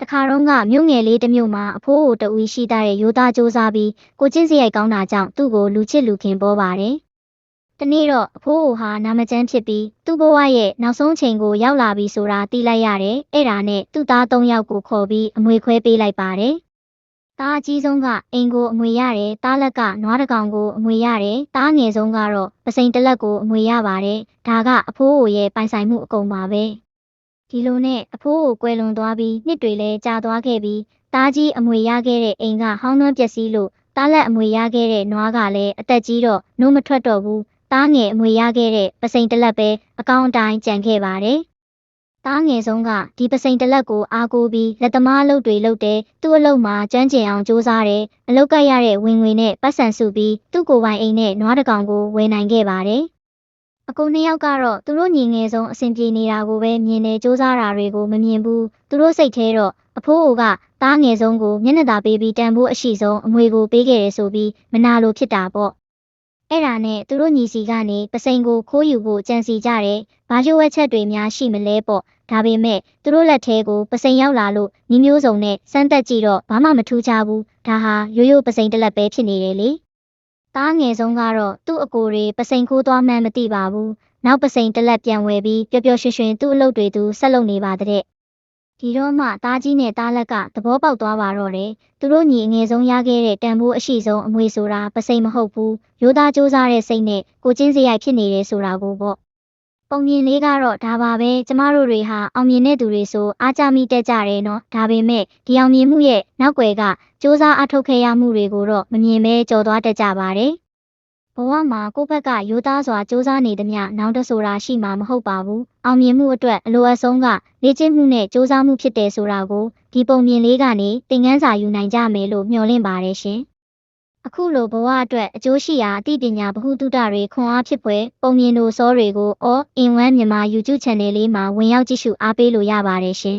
တခါတော့ကမြို့ငယ်လေးတစ်မြို့မှာအဖိုးအိုတဦးရှိတဲ့ရိုးသားစူးစားပြီးကိုချင်းစရိုက်ကောင်းတာကြောင့်သူ့ကိုလူချစ်လူခင်ပေါ်ပါတယ်။တနေ့တော့အဖိုးအိုဟာနာမကျန်းဖြစ်ပြီးသူ့ဘဝရဲ့နောက်ဆုံးချိန်ကိုရောက်လာပြီဆိုတာသိလိုက်ရတယ်။အဲ့ဒါနဲ့သူ့သား၃ယောက်ကိုခေါ်ပြီးအမွေခွဲပေးလိုက်ပါတယ်။သားအကြီးဆုံးကအင်ကိုအမွေရတယ်။သားလက်ကနွားတစ်ကောင်ကိုအမွေရတယ်။သားငယ်ဆုံးကတော့ပစိန်တစ်လက်ကိုအမွေရပါတယ်။ဒါကအဖိုးအိုရဲ့ပိုင်ဆိုင်မှုအကုန်ပါပဲ။ ဒီလိုနဲ့အဖိုးကိုကွယ်လွန်သွားပြီးနှစ်တွေလည်းကြာသွားခဲ့ပြီးတားကြီးအမွေရခဲ့တဲ့အိမ်ကဟောင်းနှွမ်းပျက်စီးလို့တားလက်အမွေရခဲ့တဲ့နွားကလည်းအသက်ကြီးတော့နှုတ်မထွက်တော့ဘူးတားငယ်အမွေရခဲ့တဲ့ပစိန်တစ်လက်ပဲအကောင့်အတိုင်းကြံခဲ့ပါတယ်တားငယ်ဆုံးကဒီပစိန်တစ်လက်ကိုအားကိုးပြီးလက်သမားအလုပ်တွေလုပ်တယ်သူ့အလုပ်မှာကျွမ်းကျင်အောင်စူးစမ်းတယ်အလုပ်ကရတဲ့ဝင်ငွေနဲ့ပတ်စံစုပြီးသူ့ကိုယ်ပိုင်အိမ်နဲ့နွားတစ်ကောင်ကိုဝယ်နိုင်ခဲ့ပါတယ် အကူနှစ်ယောက်ကတော့သူတို့ညီငယ်ဆုံးအဆင်ပြေနေတာကိုပဲမြင်နေစူးစမ်းတာတွေကိုမမြင်ဘူးသူတို့စိတ်ထဲတော့အဖိုးအိုကသားငယ်ဆုံးကိုမျက်နှာသာပေးပြီးတန်ဖိုးအရှိဆုံးအမွေကိုပေးခဲ့တယ်ဆိုပြီးမနာလိုဖြစ်တာပေါ့အဲ့ဒါနဲ့သူတို့ညီစီကနေပစိန်ကိုခိုးယူဖို့ကြံစီကြတယ်ဘာကျိုးဝက်ချက်တွေများရှိမလဲပေါ့ဒါပေမဲ့သူတို့လက်ထဲကိုပစိန်ရောက်လာလို့ညီမျိုးစုံနဲ့စမ်းသက်ကြည့်တော့ဘာမှမထူးခြားဘူးဒါဟာရိုးရိုးပစိန်တစ်လက်ပဲဖြစ်နေတယ်လေ သားငယ်ဆုံးကတော့သူ့အကိုတွေပစိန်ခိုးသွားမှန်းမသိပါဘူး။နောက်ပစိန်တစ်လက်ပြန်ဝယ်ပြီးပျော်ပျော်ရွှင်ရွှင်သူ့အလုပ်တွေသူဆက်လုပ်နေပါတဲ့။ဒီတော့မှသားကြီးနဲ့သားလက်ကသဘောပေါက်သွားပါတော့တယ်။သူတို့ညီအငယ်ဆုံးရခဲ့တဲ့တန်ဖိုးအရှိဆုံးအမွေဆိုတာပစိန်မဟုတ်ဘူး။ရိုးသားစူးစားတဲ့စိတ်နဲ့ကိုချင်းစရိုက်ဖြစ်နေတယ်ဆိုတာကိုပေါ့။ ပုံမြင်လေးကတော့ဒါပါပဲကျမတို့တွေဟာအောင်မြင်တဲ့သူတွေဆိုအားကြမိတက်ကြတယ်နော်ဒါပေမဲ့ဒီအောင်မြင်မှုရဲ့နောက်ွယ်ကစူးစမ်းအထောက်ခဲ့ရမှုတွေကိုတော့မမြင်မဲကြော်သွားတတ်ကြပါတယ်ဘဝမှာကိုယ့်ဘက်ကရိုးသားစွာစူးစမ်းနေသမျှနောင်တဆိုတာရှိမှာမဟုတ်ပါဘူးအောင်မြင်မှုအတွက်အလိုအဆုံးကလေ့ကျင့်မှုနဲ့စူးစမ်းမှုဖြစ်တယ်ဆိုတာကိုဒီပုံမြင်လေးကနေသင်ခန်းစာယူနိုင်ကြမယ်လို့မျှော်လင့်ပါတယ်ရှင် အခုလိုဘဝအတွက်အကျိုးရှိရာအသိပညာဗဟုသုတတွေခွန်အားဖြစ်ပွဲပုံမြင်တို့စောတွေကိုအော်အင်ဝမ်မြန်မာ YouTube Channel လေးမှာဝင်ရောက်ကြည့်ရှုအားပေးလို့ရပါတယ်ရှင်